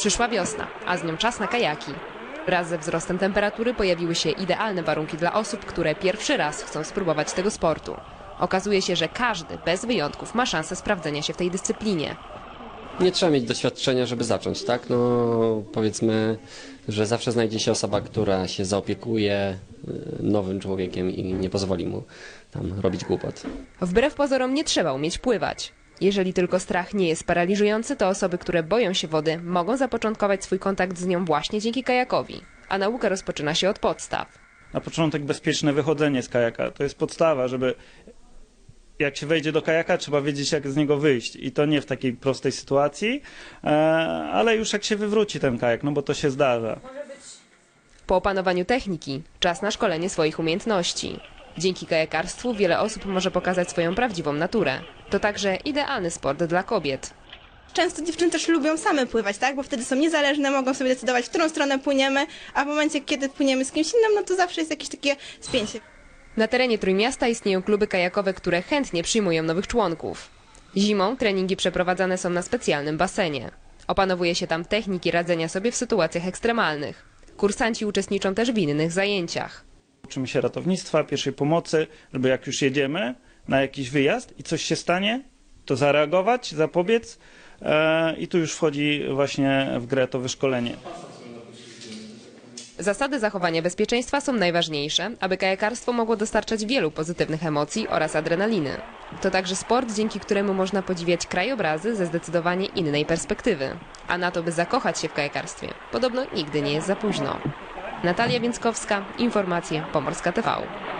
Przyszła wiosna, a z nią czas na kajaki. Wraz ze wzrostem temperatury pojawiły się idealne warunki dla osób, które pierwszy raz chcą spróbować tego sportu. Okazuje się, że każdy, bez wyjątków, ma szansę sprawdzenia się w tej dyscyplinie. Nie trzeba mieć doświadczenia, żeby zacząć, tak? No powiedzmy, że zawsze znajdzie się osoba, która się zaopiekuje y, nowym człowiekiem i nie pozwoli mu tam robić głupot. Wbrew pozorom nie trzeba umieć pływać. Jeżeli tylko strach nie jest paraliżujący, to osoby, które boją się wody, mogą zapoczątkować swój kontakt z nią właśnie dzięki kajakowi. A nauka rozpoczyna się od podstaw. Na początek bezpieczne wychodzenie z kajaka. To jest podstawa, żeby jak się wejdzie do kajaka, trzeba wiedzieć, jak z niego wyjść. I to nie w takiej prostej sytuacji, e, ale już jak się wywróci ten kajak, no bo to się zdarza. Po opanowaniu techniki, czas na szkolenie swoich umiejętności. Dzięki kajakarstwu wiele osób może pokazać swoją prawdziwą naturę. To także idealny sport dla kobiet. Często dziewczyny też lubią same pływać, tak? Bo wtedy są niezależne, mogą sobie decydować, w którą stronę płyniemy, a w momencie, kiedy płyniemy z kimś innym, no to zawsze jest jakieś takie spięcie. Na terenie Trójmiasta istnieją kluby kajakowe, które chętnie przyjmują nowych członków. Zimą treningi przeprowadzane są na specjalnym basenie. Opanowuje się tam techniki radzenia sobie w sytuacjach ekstremalnych. Kursanci uczestniczą też w innych zajęciach. Uczymy się ratownictwa, pierwszej pomocy, żeby jak już jedziemy na jakiś wyjazd i coś się stanie, to zareagować, zapobiec. E, I tu już wchodzi właśnie w grę to wyszkolenie. Zasady zachowania bezpieczeństwa są najważniejsze, aby kajakarstwo mogło dostarczać wielu pozytywnych emocji oraz adrenaliny. To także sport, dzięki któremu można podziwiać krajobrazy ze zdecydowanie innej perspektywy. A na to, by zakochać się w kajakarstwie, podobno nigdy nie jest za późno. Natalia Więckowska, Informacje Pomorska TV.